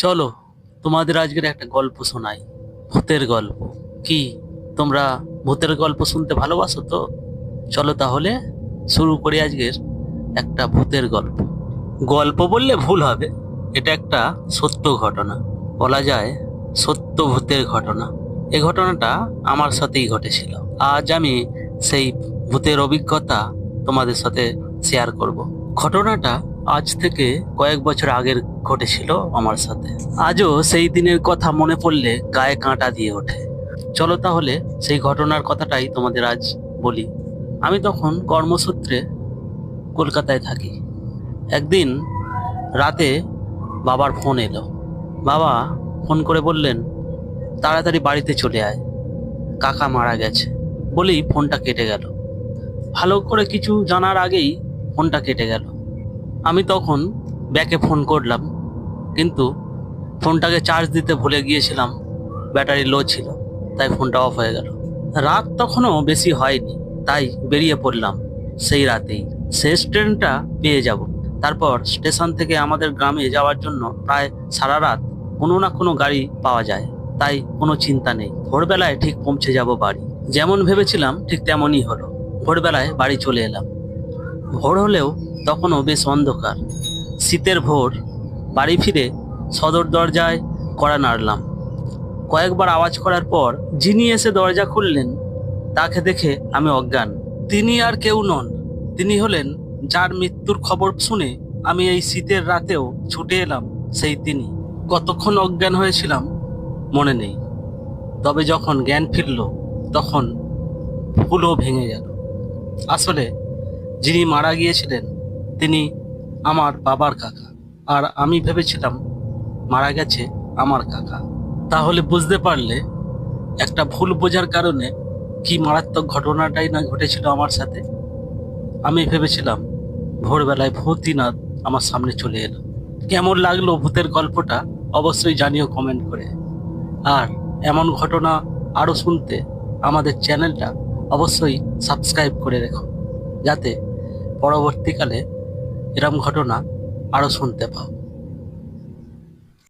চলো, তোমাদের আজকের একটা গল্প শোনাই, ভূতের গল্প। কি, তোমরা ভূতের গল্প শুনতে ভালোবাসো তো? চলো তাহলে শুরু করি আজকের একটা ভূতের গল্প। গল্প বললে ভুল হবে, এটা একটা সত্য ঘটনা। বলা যায় সত্য ভূতের ঘটনা। এ ঘটনাটা আমার সাথেই ঘটেছিল। আজ আমি সেই ভূতের অভিজ্ঞতা তোমাদের সাথে শেয়ার করব। ঘটনাটা আজ থেকে কয়েক বছর আগের ঘটেছিল আমার সাথে। আজও সেই দিনের কথা মনে পড়লে গায়ে কাঁটা দিয়ে ওঠে। চলো তাহলে সেই ঘটনার কথাটাই তোমাদের আজ বলি। আমি তখন কর্মসূত্রে কলকাতায় থাকি। একদিন রাতে বাবার ফোন এলো। বাবা ফোন করে বললেন, তাড়াতাড়ি বাড়িতে চলে আয়। কাকা মারা গেছে। বলেই ফোনটা কেটে গেল। ভালো করে কিছু জানার আগেই ফোনটা কেটে গেল। আমি তখন ব্যাকে ফোন করলাম, কিন্তু ফোনটাকে চার্জ দিতে ভুলে গিয়েছিলাম। ব্যাটারি লো ছিল, তাই ফোনটা অফ হয়ে গেল। রাত তখনও বেশি হয়নি, তাই বেরিয়ে পড়লাম। সেই রাতেই শেষ ট্রেনটা পেয়ে যাব। তারপর স্টেশন থেকে আমাদের গ্রামে যাওয়ার জন্য প্রায় সারা রাত কোনো না কোনো গাড়ি পাওয়া যায়, তাই কোনো চিন্তা নেই। ভোরবেলায় ঠিক পৌঁছে যাব বাড়ি। যেমন ভেবেছিলাম ঠিক তেমনই হলো। ভোরবেলায় বাড়ি চলে এলাম। ভোর হলেও তখনও বেশ অন্ধকার। শীতের ভোর, বাড়ি ফিরে সদর দরজায় কড়া নাড়লাম। কয়েকবার আওয়াজ করার পর যিনি এসে দরজা খুললেন, তাকে দেখে আমি অজ্ঞান। তিনি আর কেউ নন। তিনি হলেন, যার মৃত্যুর খবর শুনে আমি এই শীতের রাতেও ছুটে এলাম, সেই তিনি। কতক্ষণ অজ্ঞান হয়েছিলাম মনে নেই। তবে যখন জ্ঞান ফিরল, তখন ফুলও ভেঙে গেল। আসলে যিনি মারা গিয়েছিলেন, তিনি আমার বাবার কাকা। আর আমি ভেবেছিলাম, মারা গেছে আমার কাকা। তাহলে বুঝতে পারলে একটা ভুল বোঝার কারণে কি মারাত্মক ঘটনাটাই না ঘটেছিল আমার সাথে? আমি ভেবেছিলাম, ভোরবেলায় ভূতিনাথ আমার সামনে চলে এলো। কেমন লাগল ভূতের গল্পটা অবশ্যই জানিও কমেন্ট করে। আর এমন ঘটনা আরও শুনতে আমাদের চ্যানেলটা অবশ্যই সাবস্ক্রাইব করে রেখো, যাতে পরবর্তীকালে এরম ঘটনা আরও শুনতে পাও।